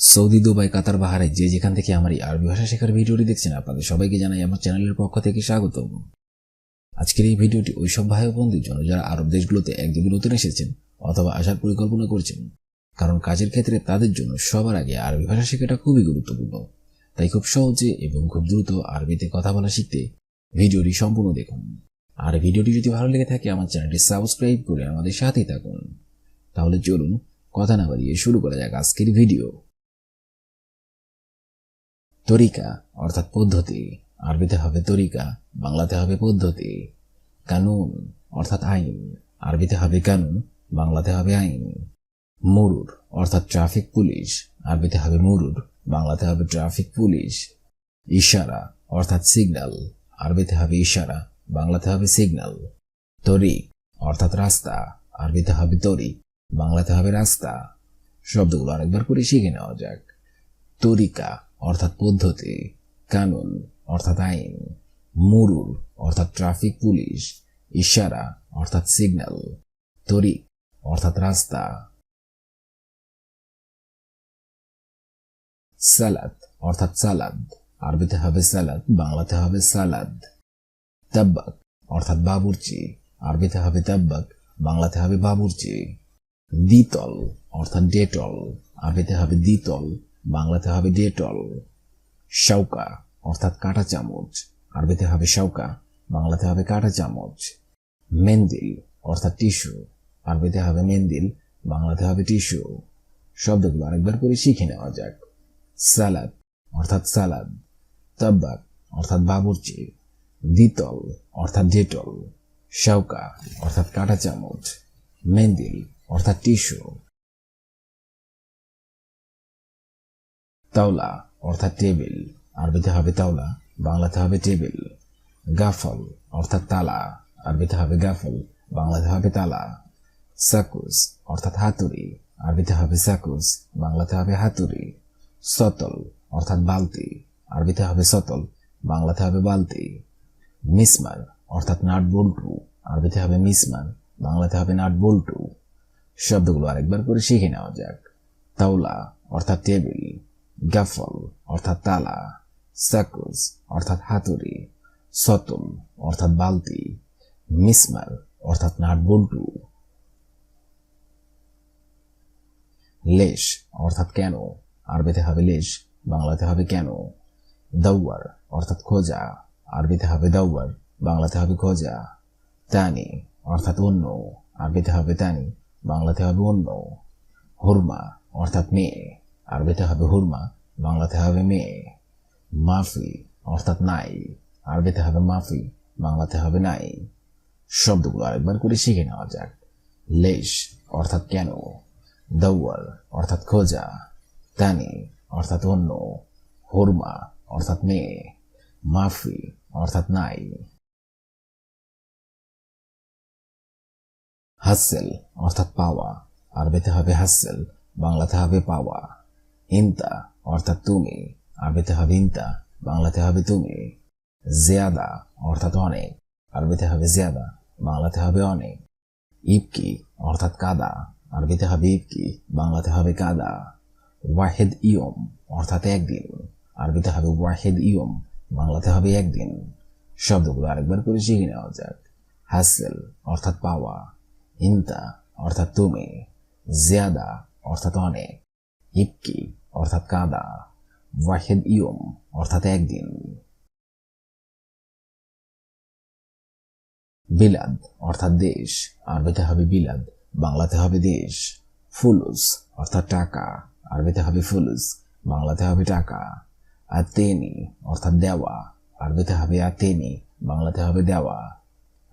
Saudi, Dubai, কাতার বাহারে যে যেখান থেকে আমার এই আরবি ভাষা শেখার ভিডিওটি দেখছেন, আপনাদের সবাইকে জানাই আমার চ্যানেলের পক্ষ থেকে স্বাগত আজকের এই ভিডিওটি ওই সব ভাই বন্ধুর জন্য যারা আরব দেশগুলোতে একদিকে নতুন এসেছেন অথবা আসার পরিকল্পনা করছেন, কারণ কাজের ক্ষেত্রে তাদের জন্য সবার আগে আরবি ভাষা শেখাটা খুবই গুরুত্বপূর্ণ। তাই খুব সহজে এবং খুব দ্রুত আরবিতে কথা বলা শিখতে ভিডিওটি সম্পূর্ণ দেখুন। আর ভিডিওটি যদি ভালো লেগে থাকে, আমার চ্যানেলটি সাবস্ক্রাইব করে আমাদের সাথেই থাকুন। তাহলে চলুন, কথা না বাড়িয়ে শুরু করা যাক আজকের ভিডিও। তরিকা, অর্থাৎ পদ্ধতি। আরবিতে হবে তরিকা, বাংলাতে হবে পদ্ধতি। কানুন, অর্থাৎ আইন। আরবিতে হবে কানুন, বাংলাতে হবে আইন। মুরুর, অর্থাৎ ট্রাফিক পুলিশ। আরবিতে হবে মুরুর, বাংলাতে হবে ট্রাফিক পুলিশ। ইশারা, অর্থাৎ সিগন্যাল। আরবিতে হবে ইশারা, বাংলাতে হবে সিগন্যাল। তরিক, অর্থাৎ রাস্তা। আরবিতে হবে তরিক, বাংলাতে হবে রাস্তা। শব্দগুলো আরেকবার করে শিখে নেওয়া যাক। তরিকা অর্থাৎ পদ্ধতি, কানুন, অর্থাৎ আইন, মুরুর, অর্থাৎ ট্রাফিক পুলিশ, ইশারা, অর্থাৎ সিগন্যাল, তরিক, অর্থাৎ রাস্তা। সালাদ, অর্থাৎ সালাদ, আরবিতে হবে সালাদ, বাংলাতে হবে সালাদ। তাব্বাক, অর্থাৎ বাবুর্চি, আরবিতে হবে তাব্বাক, বাংলাতে হবে বাবুর্চি। দ্বিতল, অর্থাৎ ডেটল, আরবিতে হবে দ্বিতল। বাংলাতে হবে ডেটল শাউকা অর্থাৎ কাঁটা চামচ। আরবিতে হবে শাউকা বাংলাতে হবে কাঁটা চামচ। মেন্দিল, অর্থাৎ টিস্যু। আরবিতে হবে মেন্দিল, বাংলাতে হবে টিস্যু। শব্দগুলো আরেকবার করে শিখে নেওয়া যাক। সালাদ অর্থাৎ সালাদ তাব্বাক অর্থাৎ বাবুর্চি। দ্বিতল, অর্থাৎ ডেটল। শাউকা অর্থাৎ কাঁটা চামচ। মেন্দিল, অর্থাৎ টিস্যু। তাওলা, অর্থাৎ টেবিল। আরবিতে হবে তাওলা, বাংলাতে হবে টেবিল। গাফল, অর্থাৎ তালা, আরবিতে হবে গাফল, বাংলাতে হবে তালা। সাকুস অর্থাৎ হাতুড়ি, আরবিতে হবে সাকুস বাংলাতে হবে হাতুড়ি। সতল, অর্থাৎ বালতি, আরবিতে হবে সতল, বাংলাতে হবে বালতি। মিসমার, অর্থাৎ নাট বল্টু আরবিতে হবে মিসমার, বাংলাতে হবে নাট বল্টু শব্দগুলো আরেকবার করে শিখে নেওয়া যাক। তাওলা, অর্থাৎ টেবিল। গাফল অর্থাৎ তালা সাকুস অর্থাৎ হাতুড়ি সতল অর্থাৎ বালতি মিসমার অর্থাৎ নাট বল্টু লেশ অর্থাৎ কেন, আরবিতে হবে লেশ বাংলাতে হবে কেন দাউয়ার অর্থাৎ খোঁজা, আরবিতে হবে দাউয়ার বাংলাতে হবে খোঁজা তানি অর্থাৎ অন্য, আরবিতে হবে তানি বাংলাতে হবে অন্য হুরমা অর্থাৎ মেয়ে। আরবিতে হবে হুরমা, বাংলাতে হবে মেয়ে, মাফি, অর্থাৎ নাই। আরবিতে হবে মাফি, বাংলাতে হবে নাই। শব্দগুলো আরেকবার করে শিখে নেওয়া যাক। লেশ, অর্থাৎ কেন? দৌয়ার অর্থাৎ খোঁজা। তানি, অর্থাৎ অন্য। হুরমা, অর্থাৎ মেয়ে। মাফি, অর্থাৎ নাই। হাসেল, অর্থাৎ পাওয়া। আরবিতে হবে হাসেল, বাংলাতে হবে পাওয়া। ইন্তা অর্থাৎ তুমি, আরবিতে হবে ইন্তা বাংলাতে হবে তুমি, জিয়াদা, অর্থাৎ অনেক, আরবিতে হবে জিয়াদা, বাংলাতে হবে অনেক, ইবকি, অর্থাৎ কাদা, আরবিতে হবে ইবকি, বাংলাতে হবে কাদা, ওয়াহেদ ইয়ম, অর্থাৎ একদিন, আরবিতে হবে ওয়াহেদ ইয়ম, বাংলাতে হবে একদিন, শব্দগুলো আরেকবার করে শিখে নেওয়া যাক, হাসেল, অর্থাৎ পাওয়া ইন্তা অর্থাৎ তুমি, জিয়াদা, অর্থাৎ অনেক, ইবকি অর্থাৎ কাদা, ওয়াহেদ ইয়ম, অর্থাৎ একদিন। বিলাদ, অর্থাৎ দেশ। আরবিতে হবে বিলাদ, বাংলাতে হবে দেশ। ফুলুস, অর্থাৎ টাকা। আরবিতে হবে ফুলুস, বাংলাতে হবে টাকা। আতেনি, অর্থাৎ দেওয়া। আরবিতে হবে আতেনি, বাংলাতে হবে দেওয়া।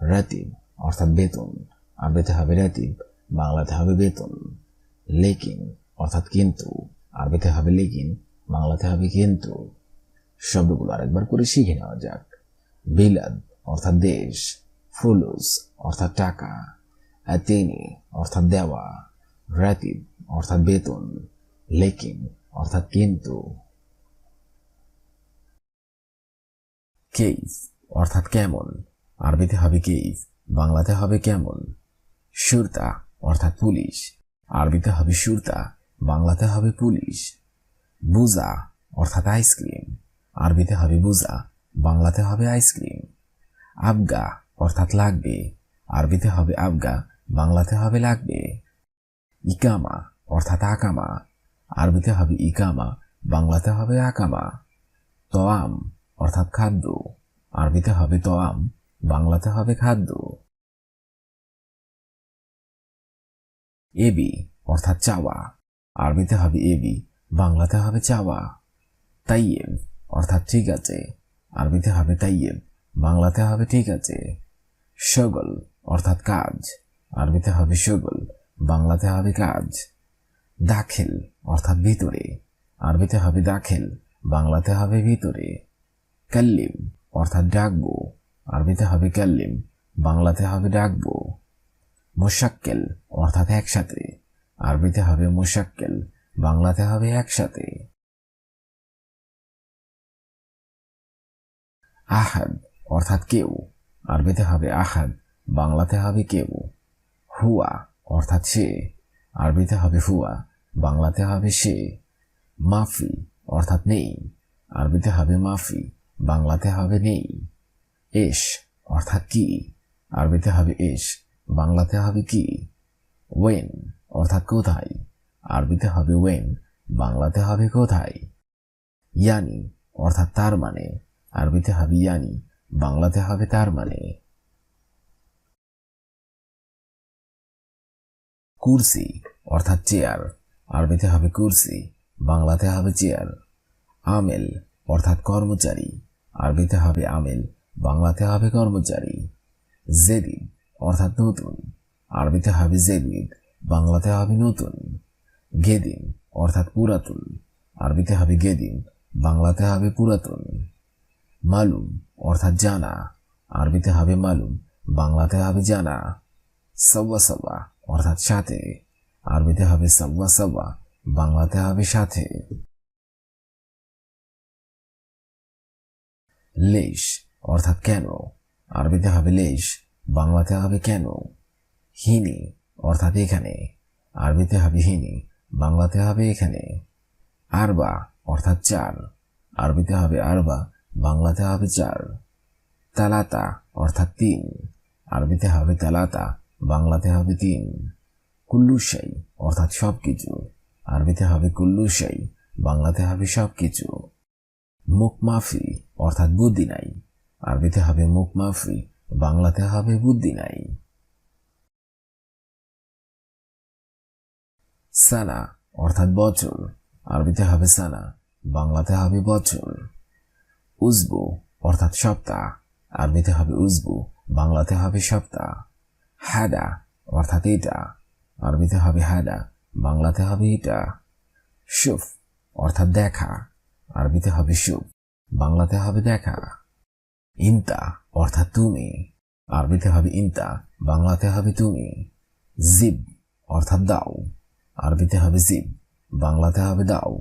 রাতিব, অর্থাৎ বেতন। আরবিতে হবে রাতিব, বাংলাতে হবে বেতন। লেকিন, অর্থাৎ কিন্তু। আরবিতে হবে লেকিন, বাংলাতে হবে কিন্তু। শব্দগুলো আরেকবার করে শিখে নেওয়া যাক। বিলাদ অর্থাৎ দেশ, ফুলুস অর্থাৎ টাকা, আতেনি অর্থাৎ দেওয়া, রাতিব অর্থাৎ বেতন, লেকিন অর্থাৎ কিন্তু। কেইফ অর্থাৎ কেমন, আরবিতে হবে কেইফ, বাংলাতে হবে কেমন। সুরতা অর্থাৎ পুলিশ, আরবিতে হবে সুরতা। বাংলাতে হবে পুলিশ, বুজা, অর্থাৎ আইসক্রিম। আরবিতে হবে বুজা, বাংলাতে হবে আইসক্রিম। আবগা, অর্থাৎ লাগবে। আরবিতে হবে আবগা, বাংলাতে হবে লাগবে। ইকামা, অর্থাৎ আকামা। আরবিতে হবে ইকামা, বাংলাতে হবে আকামা। তোয়াম অর্থাৎ খাদ্য। আরবিতে হবে তোয়াম বাংলাতে হবে খাদ্য। এবি অর্থাৎ চাওয়া। আরবিতে হবে এবি বাংলাতে হবে চাওয়া তাইয়েব, অর্থাৎ ঠিক আছে। আরবিতে হবে তাইয়েব, বাংলাতে হবে ঠিক আছে। শগল অর্থাৎ কাজ। আরবিতে হবে শগল বাংলাতে হবে কাজ। দাখিল, অর্থাৎ ভিতরে। আরবিতে হবে দাখিল, বাংলাতে হবে ভিতরে। কাল্লিম, অর্থাৎ ডাকবো। আরবিতে হবে কাল্লিম, বাংলাতে হবে ডাকবো। মোশাক্কেল, অর্থাৎ একসাথে। আরবিতে হবে মোশাক্কেল, বাংলাতে হবে একসাথে। আহাদ, অর্থাৎ কেউ। আরবিতে হবে আহাদ, বাংলাতে হবে কেউ। হুয়া, অর্থাৎ সে। আরবিতে হবে হুয়া, বাংলাতে হবে সে। মাফি, অর্থাৎ নেই। আরবিতে হবে মাফি, বাংলাতে হবে নেই। এশ অর্থাৎ কি? আরবিতে হবে এশ বাংলাতে হবে কি? ওয়েন অর্থাৎ কোথায়? আরবিতে হবে ওয়েন বাংলাতে হবে কোথায়? ইয়ানি, অর্থাৎ তার মানে। আরবিতে হবে ইয়ানি, বাংলাতে হবে তার মানে। কুরসি, অর্থাৎ চেয়ার। আরবিতে হবে কুরসি, বাংলাতে হবে চেয়ার। আমেল, অর্থাৎ কর্মচারী। আরবিতে হবে আমেল, বাংলাতে হবে কর্মচারী। জেদিদ, অর্থাৎ নতুন। আরবিতে হবে জেদিদ বাংলাতে হবে নতুন গেদিন অর্থাৎ পুরাতন। আরবিতে হবে গেদিন বাংলাতে হবে পুরাতন। মালুম, অর্থাৎ জানা। আরবিতে হবে মালুম, বাংলাতে হবে জানা। সব্বা সব্বা অর্থাৎ সাথে। আরবিতে হবে সব্বা সব্বা বাংলাতে হবে সাথে। লেশ, অর্থাৎ কেন? আরবিতে হবে লেশ, বাংলাতে হবে কেন? হিনি অর্থাৎ এখানে, আরবিতে হবে হিনি, বাংলাতে হবে এখানে। আরবা অর্থাৎ চার আরবিতে হবে আরবা, বাংলাতে হবে চার তালাতা অর্থাৎ তিন, আরবিতে হবে তালাতা, বাংলাতে হবে তিন। কুল্লুসাই অর্থাৎ সব কিছু আরবিতে হবে কুল্লুসাই বাংলাতে হবে সব কিছু মুখমাফি অর্থাৎ বুদ্ধি নাই, আরবিতে হবে মুখমাফি বাংলাতে হবে বুদ্ধি নাই। সানা অর্থাৎ বছর আরবিতে হবে সানা বাংলাতে হবে বছর উজবু, অর্থাৎ সপ্তাহ। আরবিতে হবে উজবু, বাংলাতে হবে সপ্তাহ। হ্যাডা অর্থাৎ এটা আরবিতে হবে হ্যাডা বাংলাতে হবে এটা সুফ অর্থাৎ দেখা। আরবিতে হবে সুফ বাংলাতে হবে দেখা। ইন্তা, অর্থাৎ তুমি। আরবিতে হবে ইন্তা, বাংলাতে হবে তুমি। জিব, অর্থাৎ দাও। আরবিতে হবে জিব বাংলাতে হবে দাও।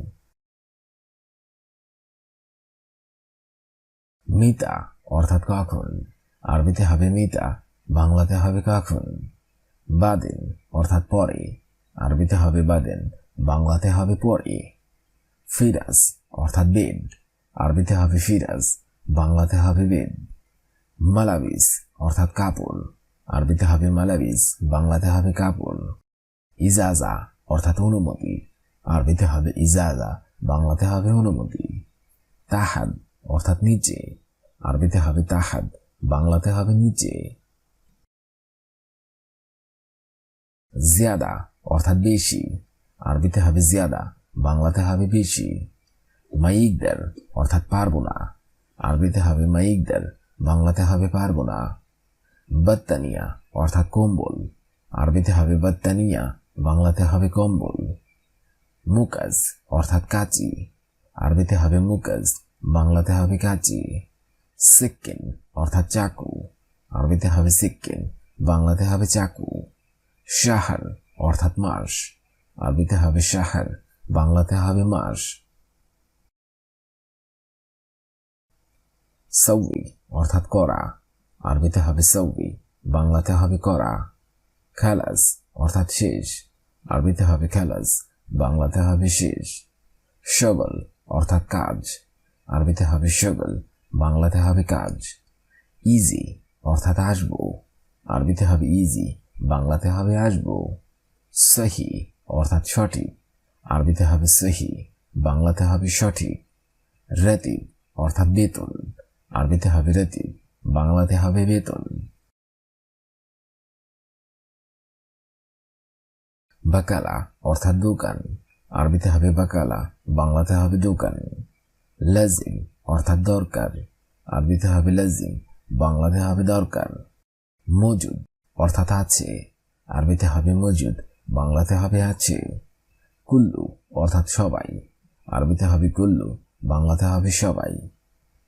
মিতা, অর্থাৎ কখন? আরবিতে হবে মিতা, বাংলাতে হবে কখন? বাদেন, অর্থাৎ পরে। আরবিতে হবে বাদেন, বাংলাতে হবে পরে। ফিরাজ, অর্থাৎ বেড আরবিতে হবে ফিরাজ, বাংলাতে হবে বেদ। মালাবিস, অর্থাৎ কাপড়। আরবিতে হবে মালাবিস, বাংলাতে হবে কাপড়। ইজাজা অর্থাৎ অনুমতি। আরবিতে হবে ইজাজা, বাংলাতে হবে অনুমতি। তাহাদ, অর্থাৎ নিচে। আরবিতে হবে তাহাদ, বাংলাতে হবে নিচে। জিয়াদা, অর্থাৎ বেশি। আরবিতে হবে জিয়াদা, বাংলাতে হবে বেশি। মাইকদার অর্থাৎ পারব না। আরবিতে হবে মাইকদার বাংলাতে হবে পারব না। বত্তানিয়া, অর্থাৎ কম্বল। আরবিতে হবে বত্তানিয়া বাংলাতে হবে কম্বল, মুকাজ, অর্থাৎ কাচি। আরবিতে হবে মুকাজ, বাংলাতে হবে কাচি। সিক্কিন অর্থাৎ চাকু। আরবিতে হবে সিক্কিন বাংলাতে হবে চাকু। শাহার, অর্থাৎ মাস। আরবিতে হবে শাহার, বাংলাতে হবে মাস। সৌই অর্থাৎ করা। আরবিতে হবে সৌই বাংলাতে হবে করা। খালাস অর্থাৎ শেষ। আরবিতে হবে খালাস, বাংলাতে হবে শেষ। শগল অর্থাৎ কাজ। আরবিতে হবে শগল বাংলাতে হবে কাজ। ইজি, অর্থাৎ আসব। আরবিতে হবে ইজি, বাংলাতে হবে আসব। সহি, অর্থাৎ সঠিক। আরবিতে হবে সহি, বাংলাতে হবে সঠিক। রেতিব, অর্থাৎ বেতন। আরবিতে হবে রেতিব, বাংলাতে হবে বেতন। বাকালা, অর্থাৎ দোকান। আরবিতে হবে বাকালা, বাংলাতে হবে দোকান। লাজিম, অর্থাৎ দরকার। আরবিতে হবে লাজিম, বাংলাতে হবে দরকার। মজুদ, অর্থাৎ আছে। আরবিতে হবে মজুদ, বাংলাতে হবে আছে। কুল্লু, অর্থাৎ সবাই। আরবিতে হবে কুল্লু, বাংলাতে হবে সবাই।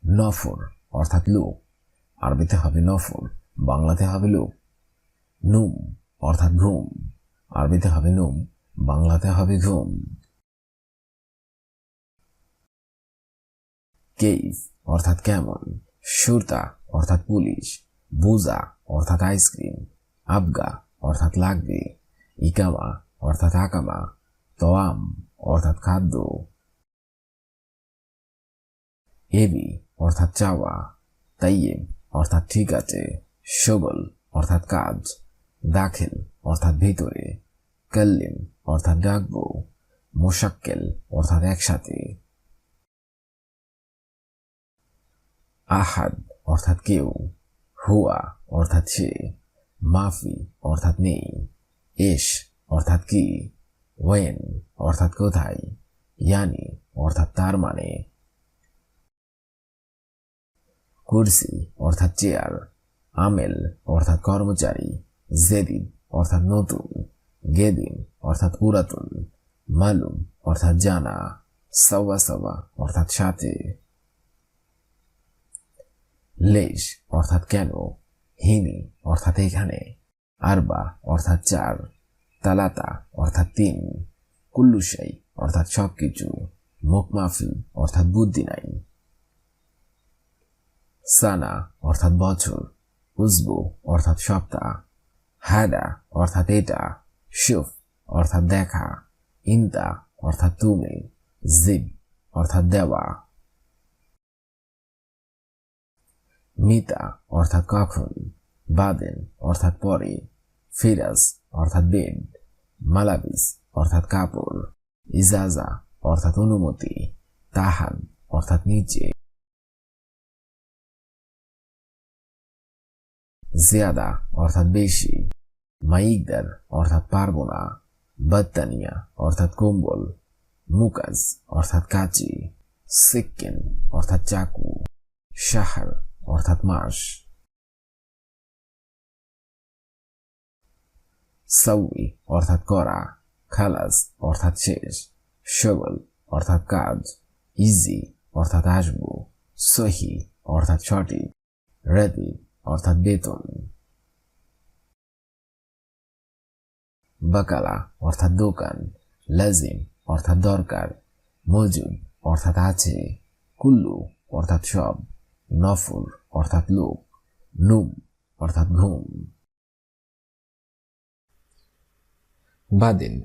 নফর, অর্থাৎ লোক। আরবিতে হবে নফর, বাংলাতে হবে লোক। নুম, অর্থাৎ ঘুম। আরবিতে হবে নুম, বাংলাতে হবে ঘুম কেইফ অর্থাৎ কেমন, সুরতা অর্থাৎ পুলিশ, বুজা অর্থাৎ আইসক্রিম, আবগা অর্থাৎ লাগবে, ইকামা অর্থাৎ আকামা, তোয়াম অর্থাৎ খাদ্য। এবি অর্থাৎ চাওয়া তাইয়েব অর্থাৎ ঠিক আছে শগল অর্থাৎ কাজ। দাখিল, অর্থাৎ ভিতরে, কাল্লিম, অর্থাৎ ডাকবো, মোশাক্কেল, অর্থাৎ একসাথে। আহাদ, অর্থাৎ কেউ। হুয়া, অর্থাৎ সে। মাফি, অর্থাৎ নেই। এস, অর্থাৎ কি? ওয়েন, অর্থাৎ কোথায়? ইয়ানি, অর্থাৎ তার মানে। কুরসি, অর্থাৎ চেয়ার। আমেল, অর্থাৎ কর্মচারী। জেদিদ অর্থাৎ নতুন গেদিন অর্থাৎ পুরাতন মালুম, অর্থাৎ জানা সওয়া সওয়া অর্থাৎ সাথে। লেশ, অর্থাৎ কেন? হিনি অর্থাৎ এখানে। আরবা, অর্থাৎ চার। তালাতা, অর্থাৎ তিন। কুল্লুসাই অর্থাৎ সবকিছু। মুখমাফি, অর্থাৎ বুদ্ধি নাই। সানা, অর্থাৎ বছর। উজবু, অর্থাৎ সপ্তাহ। হাদা, অর্থাৎ এটা শুফ অর্থাৎ দেখা, ইন্তা, অর্থাৎ তুমি, জিব, অর্থাৎ দেওয়া, মিতা, অর্থাৎ কখন, বাদেন, অর্থাৎ পরে, ফিরাজ, অর্থাৎ বেড মালাবিস অর্থাৎ কাপড়, ইজাজা, অর্থাৎ অনুমতি তাহাদ অর্থাৎ নিচে জিয়াদা অর্থাৎ বেশি, মাইকদার, অর্থাৎ পারব না অর্থাৎ কম্বল, মুকাজ, অর্থাৎ কাচি সিক্কিন অর্থাৎ চাকু, শাহার, অর্থাৎ মাস। সাউই অর্থাৎ করা, খালাস, অর্থাৎ শেষ শগল অর্থাৎ কাজ, ইজি, অর্থাৎ আসব, সহি, অর্থাৎ সঠিক। রেদি অর্থাৎ বেতন। বাকালা, অর্থাৎ দোকান। লাজিম, অর্থাৎ দরকার। মজুদ, অর্থাৎ আছে। কুল্লু, অর্থাৎ সব। নফর অর্থাৎ লোক। নুম, অর্থাৎ ঘুম। বাদেন,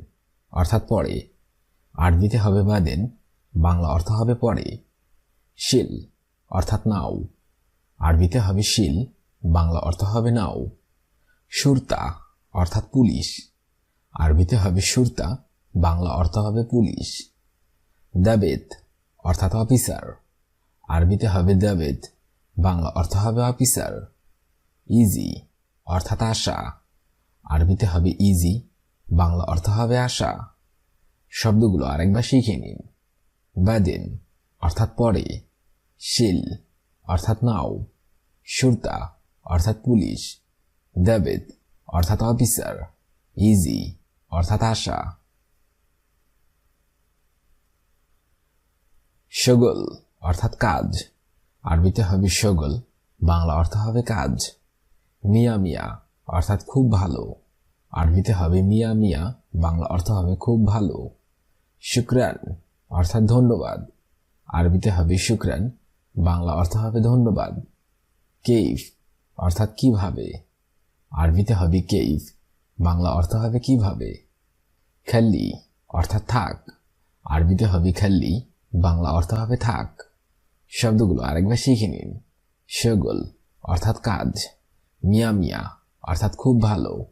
অর্থাৎ পরে। আরবিতে হবে বাদেন, বাংলা অর্থ হবে পরে। শিল, অর্থাৎ নাও। আরবিতে হবে শিল বাংলা অর্থ হবে নাও। সুরতা অর্থাৎ পুলিশ। আরবিতে হবে সুরতা, বাংলা অর্থ হবে পুলিশ। দাবেদ অর্থাৎ অফিসার। আরবিতে হবে দাবেদ, বাংলা অর্থ হবে অফিসার। ইজি অর্থাৎ আশা। আরবিতে হবে ইজি, বাংলা অর্থ হবে আশা। শব্দগুলো আরেকবার শিখে নিন। বাদেন অর্থাৎ পরে। শিল অর্থাৎ নাও। সুরতা অর্থাৎ পুলিশ, দাবেদ, অর্থাৎ অফিসার, ইজি, অর্থাৎ আশা। শগল অর্থাৎ কাজ। আরবিতে হবে শগল বাংলা অর্থ হবে কাজ। মিয়া মিয়া, অর্থাৎ খুব ভালো। আরবিতে হবে মিয়া মিয়া, বাংলা অর্থ হবে খুব ভালো। শুক্রান, অর্থাৎ ধন্যবাদ। আরবিতে হবে শুক্রান, বাংলা অর্থ হবে ধন্যবাদ। কেইফ অর্থাৎ কীভাবে? আরবিতে হবে কেইফ, বাংলা অর্থ হবে কীভাবে? খাল্লি, অর্থাৎ থাক। আরবিতে হবে খাল্লি, বাংলা অর্থ হবে থাক। শব্দগুলো আরেকবার শিখে নিন। শগল, অর্থাৎ কাজ। মিয়া মিয়া, অর্থাৎ খুব ভালো।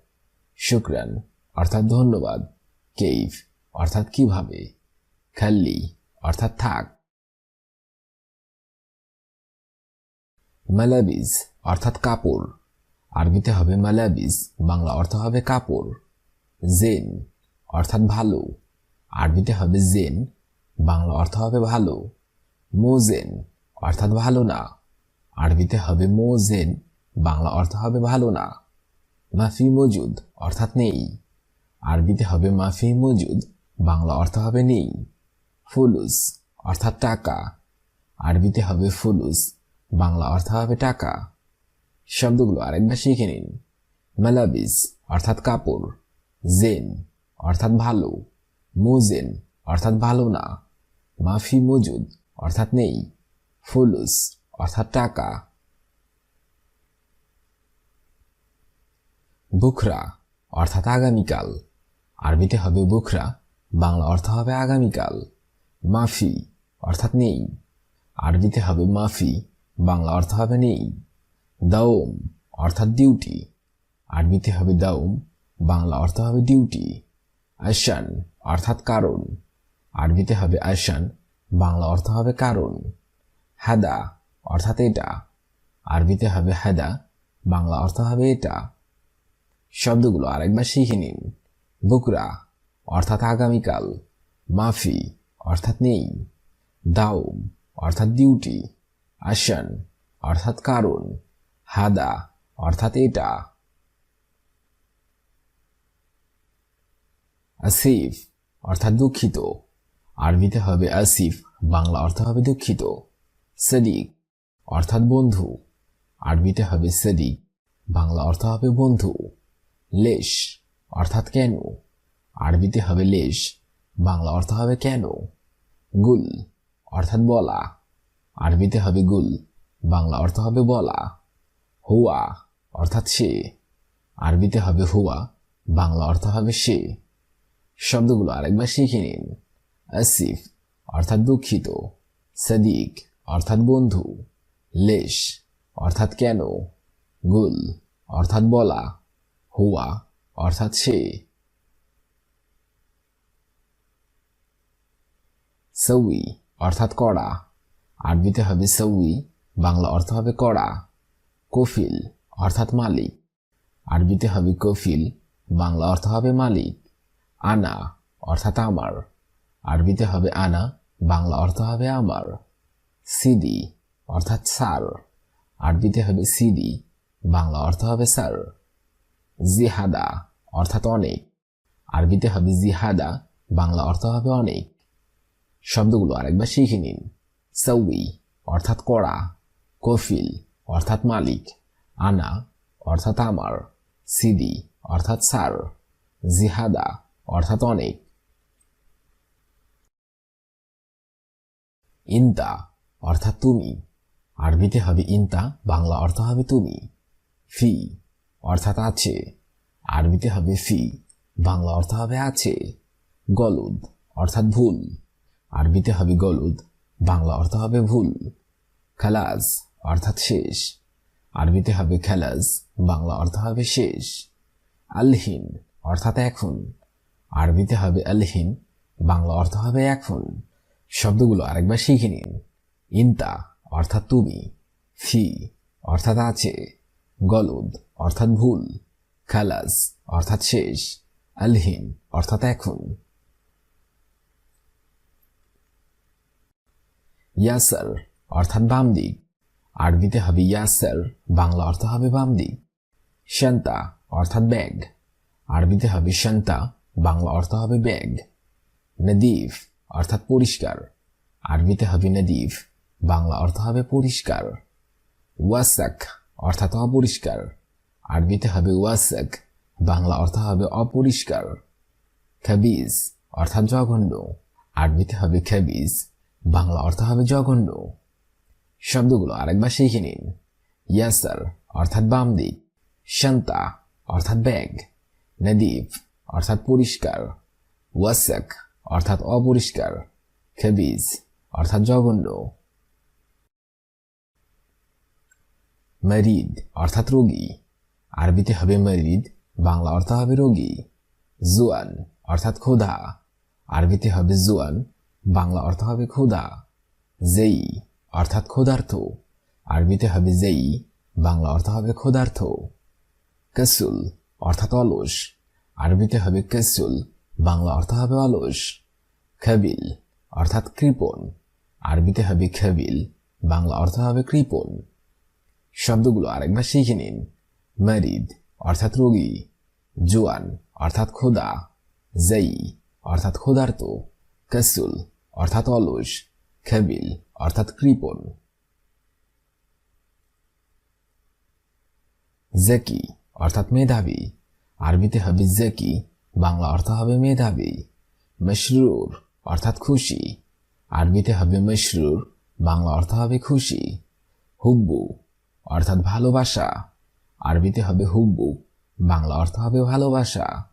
শুক্রান, অর্থাৎ ধন্যবাদ। কেইফ, অর্থাৎ কীভাবে? খাল্লি, অর্থাৎ থাক। মালাবিজ অর্থাৎ কাপড়। আরবিতে হবে মালাবিজ বাংলা অর্থ হবে কাপড়। জেন, অর্থাৎ ভালো। আরবিতে হবে জেন, বাংলা অর্থ হবে ভালো। মোজেন, অর্থাৎ ভালো না। আরবিতে হবে মোজেন, বাংলা অর্থ হবে ভালো না। মাফি মজুদ, অর্থাৎ নেই। আরবিতে হবে মাফি মজুদ, বাংলা অর্থ হবে নেই। ফুলুস, অর্থাৎ টাকা। আরবিতে হবে ফুলুস, বাংলা অর্থ হবে টাকা। শব্দগুলো আরেকবার শিখে নিন। মেলাবিস অর্থাৎ কাপড়। জেন, অর্থাৎ ভালো। মোজেন, অর্থাৎ ভালো না। মাফি মজুদ, অর্থাৎ নেই। ফুলুস, অর্থাৎ টাকা। বুখরা, অর্থাৎ আগামীকাল। আরবিতে হবে বুখরা, বাংলা অর্থ হবে আগামীকাল। মাফি, অর্থাৎ নেই। আরবিতে হবে মাফি, বাংলা অর্থ হবে নেই। দাওম অর্থাৎ ডিউটি আরবিতে হবে দাওম, বাংলা অর্থ হবে ডিউটি আসান অর্থাৎ কারণ। আরবিতে হবে আসান বাংলা অর্থ হবে কারণ। হাদা অর্থাৎ এটা। আরবিতে হবে হাদা, বাংলা অর্থ হবে এটা। শব্দগুলো আরেকবার শিখে নিন। বুকরা অর্থাৎ আগামীকাল। মাফি অর্থাৎ নেই। দাওম অর্থাৎ ডিউটি আসান অর্থাৎ কারণ। হাদা, অর্থাৎ এটা। আসিফ, অর্থাৎ দুঃখিত। আরবিতে হবে আসিফ, বাংলা অর্থ হবে দুঃখিত। সদিক, অর্থাৎ বন্ধু। আরবিতে হবে সদিক, বাংলা অর্থ হবে বন্ধু। লেশ, অর্থাৎ কেন? আরবিতে হবে লেশ, বাংলা অর্থ হবে কেন? গুল, অর্থাৎ বলা। আরবিতে হবে গুল, বাংলা অর্থ হবে বলা। হুয়া অর্থাৎ সে। আরবিতে হবে হুয়া, বাংলা অর্থ হবে সে। শব্দগুলো আরেকবার শিখে নিন। আসিফ অর্থাৎ দুঃখিত, সদিক অর্থাৎ বন্ধু, লেশ অর্থাৎ কেন, গুল অর্থাৎ বলা, হুয়া অর্থাৎ সে। সৌই অর্থাৎ কড়া, আরবিতে হবে সৌই, বাংলা অর্থ হবে কড়া। কফিল অর্থাৎ মালিক। আরবিতে হবে কফিল, বাংলা অর্থ হবে মালিক। আনা অর্থাৎ আমার। আরবিতে হবে আনা, বাংলা অর্থ হবে আমার। সিদি অর্থাৎ স্যার। আরবিতে হবে সিদি বাংলা অর্থ হবে স্যার। জিহাদা অর্থাৎ অনেক। আরবিতে হবে জিহাদা, বাংলা অর্থ হবে অনেক। শব্দগুলো আরেকবার শিখে নিন। সৌই অর্থাৎ কড়া। কফিল অর্থাৎ মালিক, আনা, অর্থাৎ আমার সিদি অর্থাৎ স্যার, জিহাদা, অর্থাৎ অনেক। ইন্তা, অর্থাৎ তুমি। আরবিতে হবে ইন্তা, বাংলা অর্থ হবে তুমি। ফি, অর্থাৎ আছে। আরবিতে হবে ফি, বাংলা অর্থ হবে আছে। গলুদ, অর্থাৎ ভুল। আরবিতে হবে গলুদ, বাংলা অর্থ হবে ভুল। খালাজ অর্থাৎ শেষ। আরবিতে হবে খেলাজ বাংলা অর্থ হবে শেষ। আলহিন অর্থাৎ এখন। আরবিতে হবে আলহিন, বাংলা অর্থ হবে এখন। শব্দগুলো আরেকবার শিখে নিন। ইন্তা অর্থাৎ তুমি। ফি অর্থাৎ আছে। গলদ অর্থাৎ ভুল। খালাস অর্থাৎ শেষ। আলহিন অর্থাৎ এখন। ইয়াসার অর্থাৎ বাম দিক। আরবিতে হবে ইয়াসার, বাংলা অর্থ হবে বাম দিক শান্তা অর্থাৎ ব্যাগ। আরবিতে হবে শান্তা, বাংলা অর্থ হবে ব্যাগ। নদীফ অর্থাৎ পরিষ্কার। আরবিতে হবে নদীফ, বাংলা অর্থ হবে পরিষ্কার। ওয়াসাক অর্থাৎ অপরিষ্কার। আরবিতে হবে ওয়াসাক, বাংলা অর্থ হবে অপরিষ্কার। খাবিজ অর্থাৎ জঘন্য। আরবিতে হবে খাবিজ, বাংলা অর্থ হবে জঘন্য। শব্দগুলো আরেকবার শিখে নিন। ইয়াসার অর্থাৎ বাম দিক। শান্তা, অর্থাৎ ব্যাগ। নদীপ অর্থাৎ পরিষ্কার। ওয়াসাক, অর্থাৎ অপরিষ্কার। খেবিজ, অর্থাৎ জঘন্য। মরিদ, অর্থাৎ রোগী। আরবিতে হবে মরিদ, বাংলা অর্থ হবে রোগী। জুয়ান, অর্থাৎ ক্ষুধা। আরবিতে হবে জুয়ান, বাংলা অর্থ হবে ক্ষুধা। জেই অর্থাৎ ক্ষুধার্থ আরবিতে হবে জেই বাংলা অর্থ হবে ক্ষুধার্থ কসুল অর্থাৎ অলস। আরবিতে হবে কসুল, বাংলা অর্থ হবে অলস। খাবিল অর্থাৎ কৃপণ। আরবিতে হবে খাবিল, বাংলা অর্থ হবে কৃপণ। শব্দগুলো আরেকবার শিখে নিন। মারিদ অর্থাৎ রোগী। জোয়ান অর্থাৎ ক্ষুদা জেই অর্থাৎ ক্ষুধার্ত। কসুল অর্থাৎ অলস। খাবিল অর্থাৎ কৃপণ জেকি অর্থাৎ মেধাবী। আরবিতে হবে জেকি, বাংলা অর্থ হবে মেধাবী। মশরুর অর্থাৎ খুশি। আরবিতে হবে মশরুর, বাংলা অর্থ হবে খুশি। হুব্বু অর্থাৎ ভালোবাসা। আরবিতে হবে হুব্বু, বাংলা অর্থ হবে ভালোবাসা।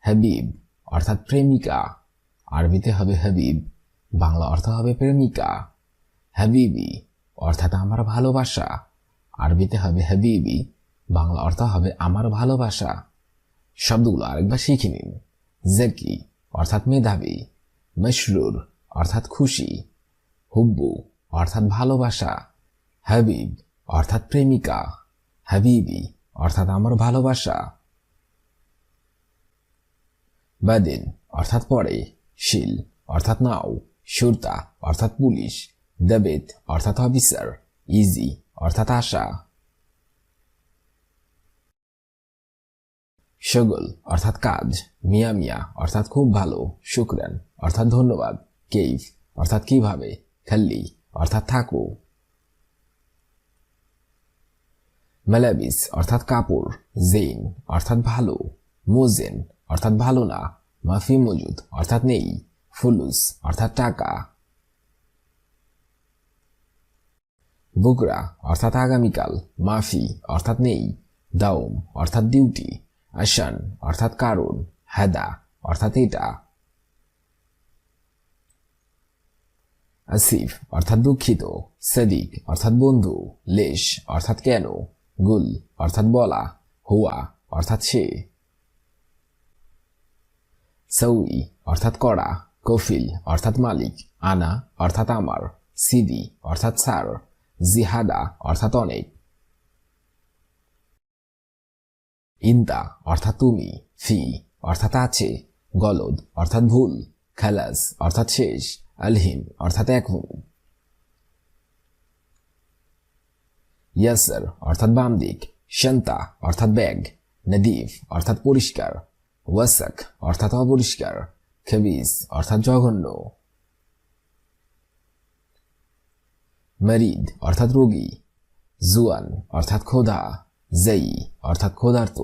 হাবিব অর্থাৎ প্রেমিকা। আরবিতে হবে হাবিব, বাংলা অর্থ হবে প্রেমিকা। হাবিবি, অর্থাৎ আমার ভালোবাসা। আরবিতে হবে হাবিবি, বাংলা অর্থ হবে আমার ভালোবাসা। শব্দগুলো আরেকবার শিখে নিন। জেকি, অর্থাৎ মেধাবী। মশরুর, অর্থাৎ খুশি। হুব্বু, অর্থাৎ ভালোবাসা। হাবিব, অর্থাৎ প্রেমিকা। হাবিবি, অর্থাৎ আমার ভালোবাসা। বাদিন, অর্থাৎ পরে। শিল, অর্থাৎ নাও। সুরতা, অর্থাৎ পুলিশ। দেবেত অর্থাৎ অফিসার। ইজি অর্থাৎ আশা। শগল অর্থাৎ কাজ। মিয়া মিয়া অর্থাৎ খুব ভালো। শুক্রান অর্থাৎ ধন্যবাদ। কেইফ অর্থাৎ কীভাবে? খাল্লি অর্থাৎ থাকো। মেলাবিস অর্থাৎ কাপড়। জেন অর্থাৎ ভালো। মোজেন অর্থাৎ ভালো না। মাফি মজুদ, অর্থাৎ নেই। ফুলুস অর্থাৎ টাকা। বুকরা অর্থাৎ আগামীকাল, মাফি, অর্থাৎ নেই, দাউম, অর্থাৎ ডিউটি আসান, অর্থাৎ কারণ, হেদা, অর্থাৎ এটা। আসিফ, অর্থাৎ দুঃখিত, সদিক, অর্থাৎ বন্ধু, লেশ, অর্থাৎ কেন, গুল, অর্থাৎ বলা, হুয়া, অর্থাৎ সে। সৌই, অর্থাৎ করা কফিল, অর্থাৎ মালিক, আনা, অর্থাৎ আমার, সিদি, অর্থাৎ সার জিহাদা অর্থাৎ অনেক। ইন্দা অর্থাৎ তুমি, ফি অর্থাৎ আছে, গলদ অর্থাৎ ভুল, খালাস অর্থাৎ শেষ আলহিন অর্থাৎ এখন। ইয়াসার অর্থাৎ বাম দিক, শান্তা অর্থাৎ ব্যাগ, নদীফ অর্থাৎ পরিষ্কার, ওয়াসাক অর্থাৎ অপরিষ্কার খেবিস অর্থাৎ জঘন্য। মরিদ অর্থাৎ রোগী. জুয়ান, অর্থাৎ খোদা. জেই, অর্থাৎ ক্ষুধার্ত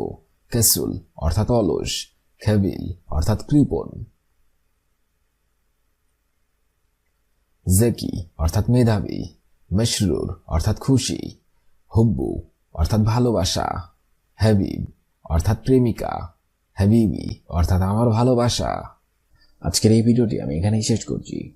কেসুল অর্থাৎ অলস. খেবিল, অর্থাৎ কৃপণ. জেকি, অর্থাৎ মেধাবী. মশরুর, অর্থাৎ খুশি. হুব্বু, অর্থাৎ ভালোবাসা. হাবিব, অর্থাৎ প্রেমিকা. হাবিবি, অর্থাৎ আমার ভালোবাসা। আজকের এই ভিডিওটি আমি এখানেই শেষ করছি।